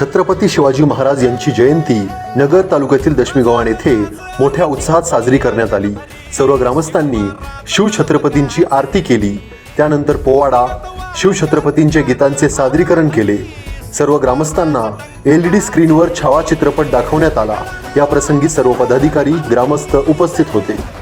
छत्रपती शिवाजी महाराज यांची जयंती नगर तालुक्यातील दशमीगव्हाण येथे मोठ्या उत्साहात साजरी करण्यात आली. सर्व ग्रामस्थांनी शिवछत्रपतींची आरती केली. त्यानंतर पोवाडा शिवछत्रपतींच्या गीतांचे सादरीकरण केले. सर्व ग्रामस्थांना एल डी स्क्रीनवर छावा चित्रपट दाखवण्यात आला. या प्रसंगी सर्व पदाधिकारी ग्रामस्थ उपस्थित होते.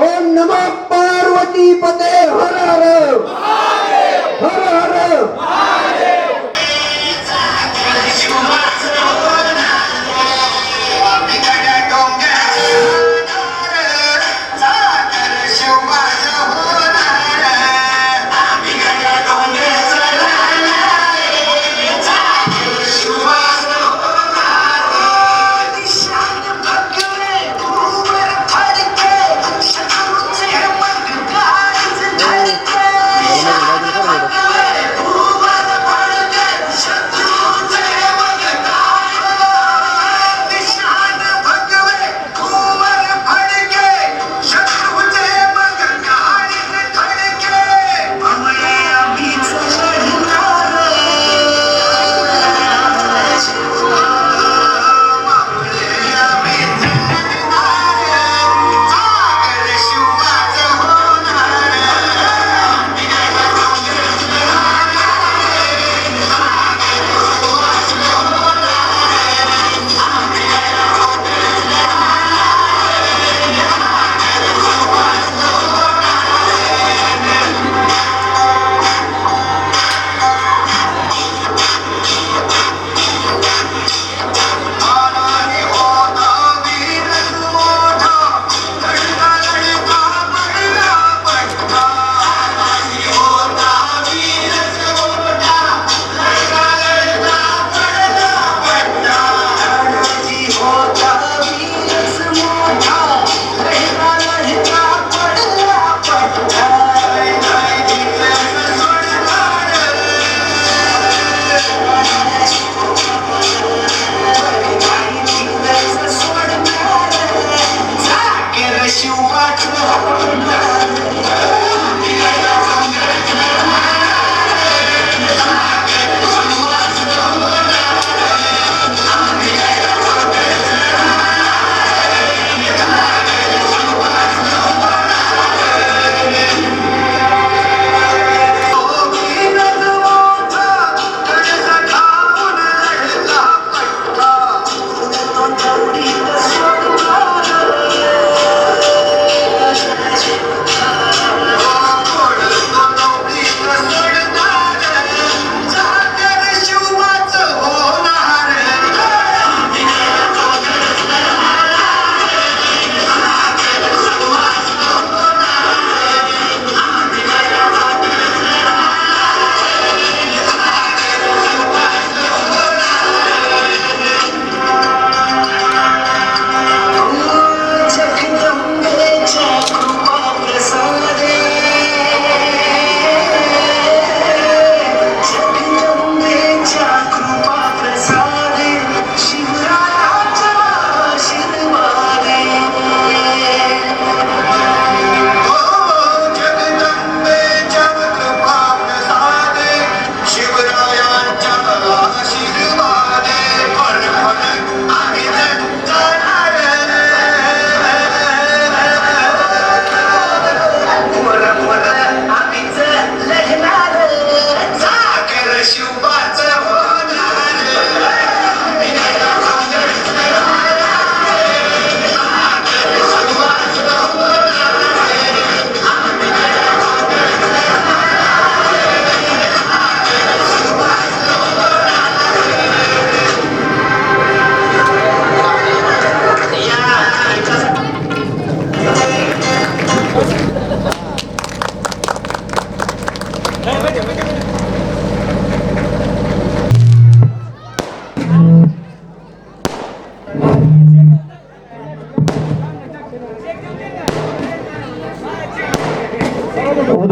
ओम नमः पार्वती पते हर हर। हर हर।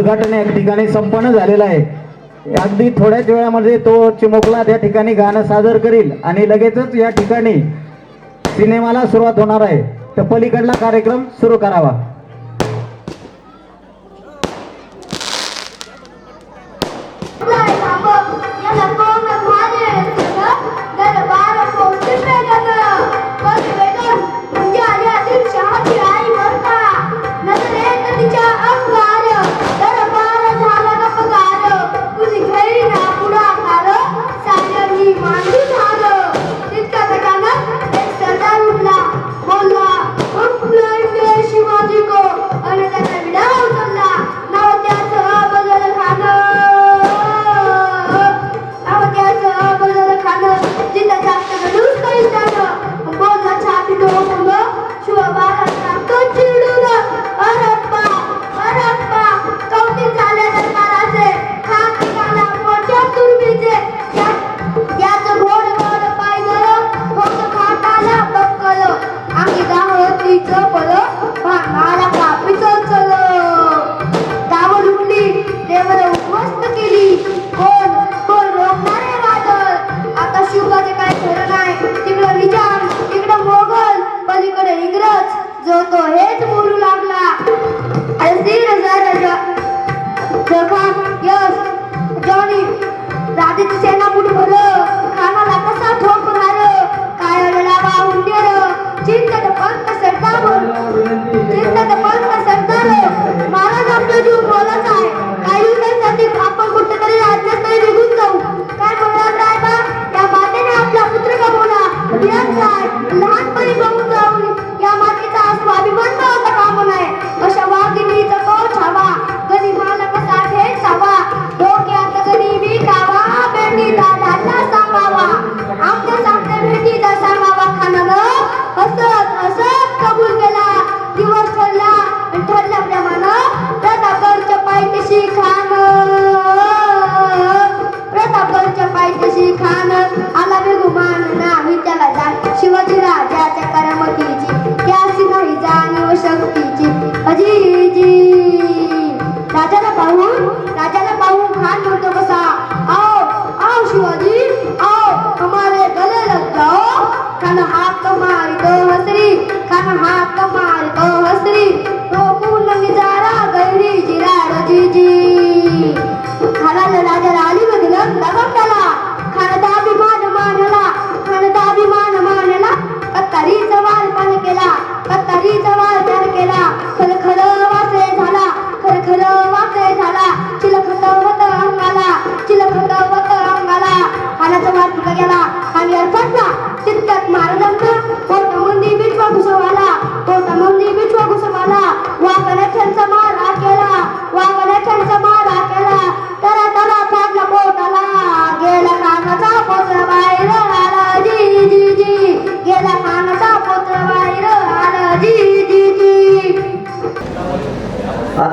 उद्घाटन या ठिकाणी संपन्न झालेलं आहे. अगदी थोड्याच वेळामध्ये तो चिमुकला त्या ठिकाणी गाणं सादर करील आणि लगेचच या ठिकाणी सिनेमाला सुरुवात होणार आहे. तर पलीकडला कार्यक्रम सुरू करावा.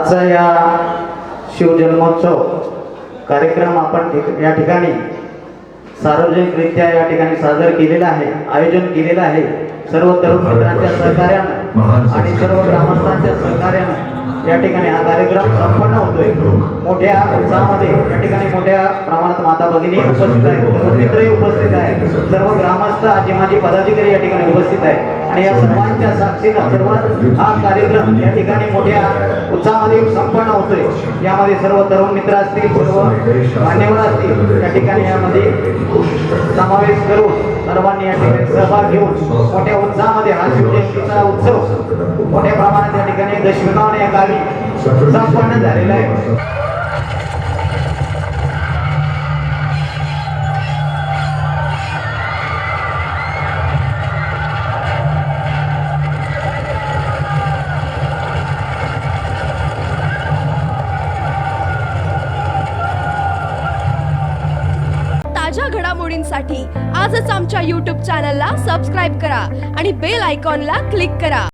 आजचा या शिवजन्मोत्सव कार्यक्रम आपण या ठिकाणी सार्वजनिकरित्या या ठिकाणी सादर केलेला आहे आयोजन केलेलं आहे. सर्व तरुण मित्रांच्या सहकार्यानं आणि सर्व ग्रामस्थांच्या सहकार्यानं या ठिकाणी हा कार्यक्रम संपन्न होतोय. मोठ्या उत्साहामध्ये या ठिकाणी मोठ्या प्रमाणात माता भगिनी उपस्थित आहे मित्रही उपस्थित आहे सर्व ग्रामस्थ आजी माझे पदाधिकारी या ठिकाणी उपस्थित आहे आणि या सर्वांच्या साक्षीनं सर्व हा कार्यक्रम या ठिकाणी मोठ्या उत्साहामध्ये संपन्न होतोय. यामध्ये सर्व तरुण मित्र असतील सर्व मान्यवर असतील या ठिकाणी यामध्ये समावेश करून सर्वांनी या ठिकाणी सहभाग घेऊन मोठ्या उत्साहामध्ये हा शिवजयंतीचा उत्सव मोठ्या प्रमाणात या ठिकाणी दशविनाने गावी संपन्न झालेला आहे. पाहण्यासाठी आजच आमच्या यूट्यूब चॅनलला सबस्क्राईब करा आणि बेल आयकॉनला क्लिक करा.